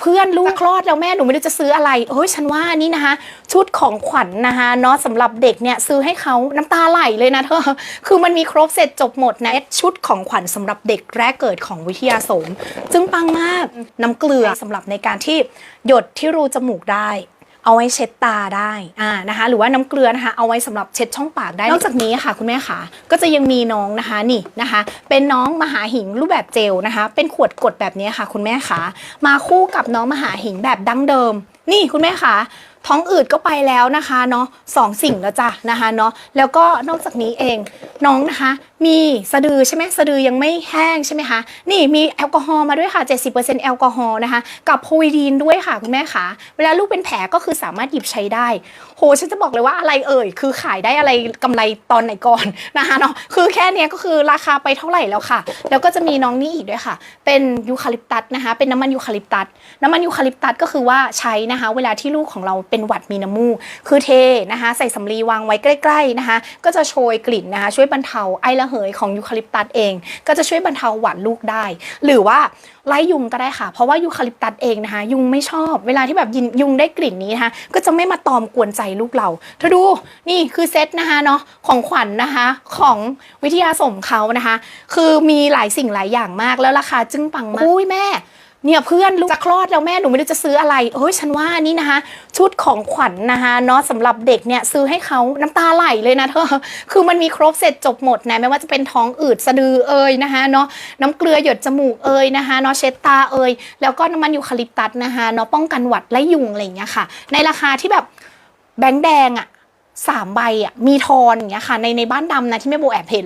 เพื่อนลูกคลอดแล้วแม่หนูไม่รู้จะซื้ออะไรเฮ้ยฉันว่านี่นะคะ ชุดของขวัญนะคะเนาะสำหรับเด็กเนี่ยซื้อให้เขาน้ำตาไหลเลยนะเธอคือมันมีครบเสร็จจบหมดนะชุดของขวัญสำหรับเด็กแรกเกิดของวิทยาสมจึงปังมากน้ำเกลือสำหรับในการที่หยดที่รูจมูกได้ เอาไว้เช็ดตาได้อ่านะคะ หรือว่าน้ำเกลือนะคะ เอาไว้สำหรับเช็ดช่องปากได้ นอกจากนี้ค่ะคุณแม่ค่ะ ก็จะยังมีน้องนะคะนี่นะคะ เป็นน้องมหาหิงรูปแบบเจลนะคะ เป็นขวดกดแบบนี้ค่ะ คุณแม่ค่ะ มาคู่กับน้องมหาหิงแบบดั้งเดิม นี่คุณแม่ค่ะท้องอืดก็ไปแล้วนะคะเนาะสองสิ่งแล้วจ้ะนะคะเนาะแล้วก็นอกจากนี้เองน้องนะคะ มีสะดือใช่ไหมสะดือยังไม่แห้งใช่ไหมคะนี่มีแอลกอฮอล์มาด้วยค่ะ 70%แอลกอฮอล์นะคะ กับโพวิดีนด้วยค่ะคุณแม่คะเวลาลูกเป็นแผลก็คือสามารถหยิบใช้ได้ โหฉันจะบอกเลยว่าอะไรเอ่ย คือขายได้อะไรกำไรตอนไหนก่อนนะคะเนาะคือแค่นี้ก็คือราคาไปเท่าไหร่แล้วค่ะ แล้วก็จะมีน้องนี่อีกด้วยค่ะ เป็นยูคาลิปตัสนะคะเป็นน้ำมันยูคาลิปตัสน้ำมันยูคาลิปตัสก็คือว่าใช้นะคะเวลาที่ลูกของเราเป็นหวัดมีน้ำมูก คือเทนะคะ ใส่สำลีวางไว้ใกล้ๆนะคะ ก็จะโชยกลิ่นนะคะ ช่วยบรรเทาไอระเหยของยูคาลิปตัสเอง ก็จะช่วยบรรเทาหวัดลูกได้ หรือว่าไล่ยุงก็ได้ค่ะ เพราะว่ายูคาลิปตัสเองนะคะ ยุงไม่ชอบ เวลาที่แบบยินยุงได้กลิ่นนี้นะคะ ก็จะไม่มาตอมกวนใจลูกเรา เธอดู นี่คือเซตนะคะเนาะของขวัญนะคะของวิทยาสมเขานะคะ คือมีหลายสิ่งหลายอย่างมากแล้วราคาจึ้งปังมากอุ้ยแม่ เนี่ยเพื่อนลูกจะคลอดแล้วแม่หนูไม่รู้จะซื้ออะไรเฮ้ยฉันว่านี่นะคะ ชุดของขวัญนะคะเนาะสำหรับเด็กเนี่ยซื้อให้เขาน้ำตาไหลเลยนะเธอคือมันมีครบเสร็จจบหมดนะไม่ว่าจะเป็นท้องอืดสะดือเอ่ยนะคะเนาะน้ำเกลือหยดจมูกเอ่ยนะคะเนาะเช็ดตาเอ่ยแล้วก็น้ำมันยูคาลิปตัสนะคะเนาะป้องกันหวัดและยุงอะไรอย่างเงี้ยค่ะ ในราคาที่แบบแบงค์แดงอะสามใบอะมีทอนอย่างเงี้ยค่ะในในบ้านดำนะที่แม่โบแอบเห็น